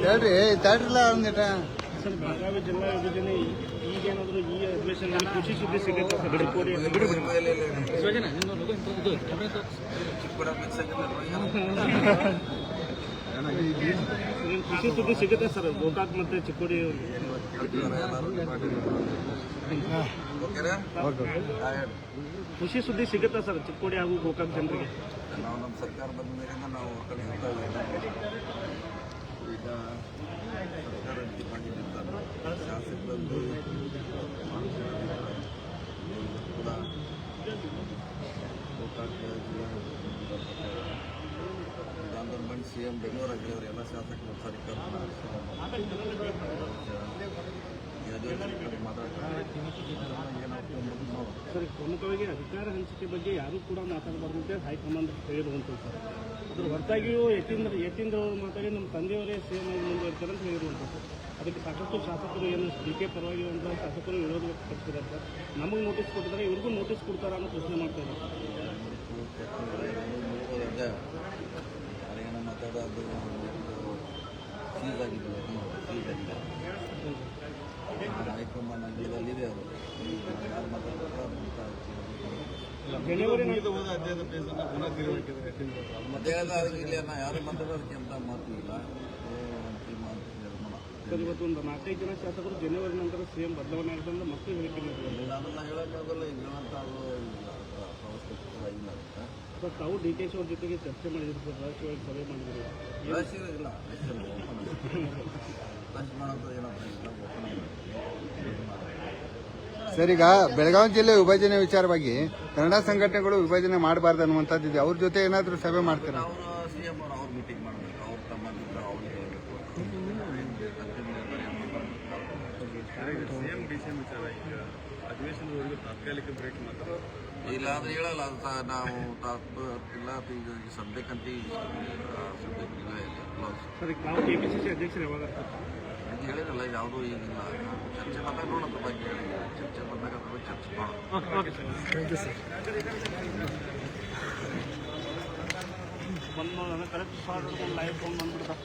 ಹೇಳ್ರಿ ತಡ್ರಲ್ಲ ಸರ್ ಬೆಳಗಾವಿ ಜಿಲ್ಲಾ ಯೋಜನೆ ಈಗೇನಾದ್ರು ಈ ಅಧಿವೇಶನದಲ್ಲಿ ಖುಷಿ ಸುದ್ದಿ ಸಿಗುತ್ತೆ ಸರ್? ಬಿಡುಕೋಡಿ ಕೃಷಿ ಸುದ್ದಿ ಸಿಗುತ್ತೆ ಸರ್ ಗೋಕಾಕ್ ಮತ್ತೆ ಚಿಕ್ಕೋಡಿ ಕೃಷಿ ಸುದ್ದಿ ಸಿಗುತ್ತಾ ಸರ್ ಚಿಕ್ಕೋಡಿ ಹಾಗೂ ಗೋಕಾಕ್ ಜನರಿಗೆ? ನಾವು ನಮ್ಮ ಸರ್ಕಾರ ಬಂದ ಮೇಲಿಂದ ನಾವು ಆ ಕಡೆ ಹೋಗ್ತಾ ಇದ್ದೀವಿ. ಈಗ ಸರ್ಕಾರ ಮಾಡಿದ್ದಿರ್ತಾರೆ ಶಾಸಕರದ್ದು ಕೂಡ ಗೋಕಾಕ್ ಜಿಲ್ಲಾ ಗಾಂಧರ್ಬಂಡ್ ಸಿ ಎಂ ಅವರು ಎಲ್ಲ ಶಾಸಕರು ಸರಿ. ಸರ್ ಪ್ರಮುಖವಾಗಿ ಅಧಿಕಾರ ಹಂಚಿಕೆ ಬಗ್ಗೆ ಯಾರೂ ಕೂಡ ಮಾತಾಡಬಾರ್ದು ಅಂತ ಹೈಕಮಾಂಡ್ ಹೇಳಿರುವಂಥದ್ದು ಸರ್. ಅದ್ರ ಹೊರತಾಗಿಯೂ ಯತೀಂದ್ರ ಯತೀಂದ್ರ ಅವರು ಮಾತಾಡಿ ನಮ್ಮ ತಂದೆಯವರೇ ಸೇಮ್ ಆಗಿ ಮುಂದುವರಿತಾರೆ ಅಂತ ಹೇಳಿರುವಂಥದ್ದು ಅದಕ್ಕೆ ಸಾಕಷ್ಟು ಶಾಸಕರು ಏನು ಡಿ ಕೆ ಪರವಾಗಿ ಅಂತ ಶಾಸಕರು ವಿರೋಧ ವ್ಯಕ್ತಪಡಿಸಿದ್ದಾರೆ ಸರ್. ನಮಗೆ ನೋಟಿಸ್ ಕೊಟ್ಟಿದ್ದಾರೆ ಇವ್ರಿಗೂ ನೋಟಿಸ್ ಕೊಡ್ತಾರ ಅನ್ನೋ ಪ್ರಶ್ನೆ ಮಾಡ್ತಾ ಇದ್ದಾರೆ. ಮಾತಾಡೋದು ಸೀಸ್ ಆಗಿದೆ ಸೀಸ್ ಆಗಿದೆ ಹೈಕಮಾಂಡ್ ಜನವರಿ ಅದು. ಯಾರು ಮಾತಾಡ್ತಾರೆ ಮಧ್ಯಾಹ್ನದ ಇಲ್ಲಿ ನಾ ಯಾರು ಮಾತಾಡೋದಕ್ಕೆ ಅಂತ ಮಾತು ಇಲ್ಲ. ಅಂತ ಸರ್ ಇವತ್ತು ಒಂದು ನಾಲ್ಕೈದು ಜನ ಶಾಸಕರು ಜನವರಿ ನಂತರ ಸಿಎಂ ಬದಲಾವಣೆ ಅಂತ ಮತ್ತೆ ಹೇಳಿಕೆ ಇಲ್ಲ ಅದನ್ನು ಹೇಳೋಕ್ಕಾಗಲ್ಲ ಹೇಳುವಂಥ ಅದು ಇಲ್ಲ ಸರ್ ತಾವು ಡಿ ಕೆ ಶಿ ಅವ್ರ ಜೊತೆಗೆ ಚರ್ಚೆ ಮಾಡಿದ್ರು ಸರ್ ರಾಷ್ಟ್ರೀಯವಾಗಿ ಸಭೆ ಮಾಡಿದ್ರು. ರಾಶಿ ಇಲ್ಲ. ಟಚ್ ಮಾಡೋದು ಏನಪ್ಪ ಸರ್ ಈಗ ಬೆಳಗಾವಿ ಜಿಲ್ಲೆ ವಿಭಜನೆ ವಿಚಾರವಾಗಿ ಕನ್ನಡ ಸಂಘಟನೆಗಳು ವಿಭಜನೆ ಮಾಡಬಾರ್ದು ಅನ್ನುವಂಥದ್ದು ಅವ್ರ ಜೊತೆ ಏನಾದರೂ ಸಭೆ ಮಾಡ್ತೀರಾ? ಅವರು ಸಿ ಎಂ ಅವರು ಅವ್ರು ಮೀಟಿಂಗ್ ಮಾಡಬೇಕು ಅವ್ರ ಸಂಬಂಧಿಕರು ಅವ್ರಿಗೆ ಹೇಳಬೇಕು ಸಿಎಂ ಡಿಸಿಎಂ ವಿಚಾರ ಈಗ ಅಧಿವೇಶನದವರೆಗೂ ತಾತ್ಕಾಲಿಕ ಬ್ರೇಕ್ ಮಾತ್ರ ಇಲ್ಲ ಅದು ಹೇಳಲ್ಲ ಅದು ತಾ- ನಾವು ತಾತ್ಪ ಇಲ್ಲ ಅದು ಈಗ ಈಗ ಸದ್ಯಕ್ಕಂತ ಈಗ ಆ, ಸದ್ಯಕ್ಕೆ ಇಲ್ಲ ಇಲ್ಲ ಕ್ಲೋಸ್ ಸರ್ ಈಗ ತಾವು ಕೆ ಪಿ ಸಿ ಸಿ ಅಧ್ಯಕ್ಷರು ಯಾವಾಗ ಆಗ್ತಾರೆ? ಅದು ಹೇಳಿರಲ್ಲ ಯಾವುದೂ ಈಗಿಲ್ಲ ಚರ್ಚೆ ಬಂದಾಗ ನೋಡೋದ್ರ ಬಗ್ಗೆ ಹೇಳಿ ಚರ್ಚೆ ಬಂದಾಗ ಅದ್ರ ಬಗ್ಗೆ ಚರ್ಚೆ ಮಾಡೋಣ ಬಂದು ಕರೆಕ್ಟ್ ಮಾಡಿಕೊಂಡು ಲೈವ್ ಫೋನ್ ಬಂದ್ಬಿಡ್ತಾರೆ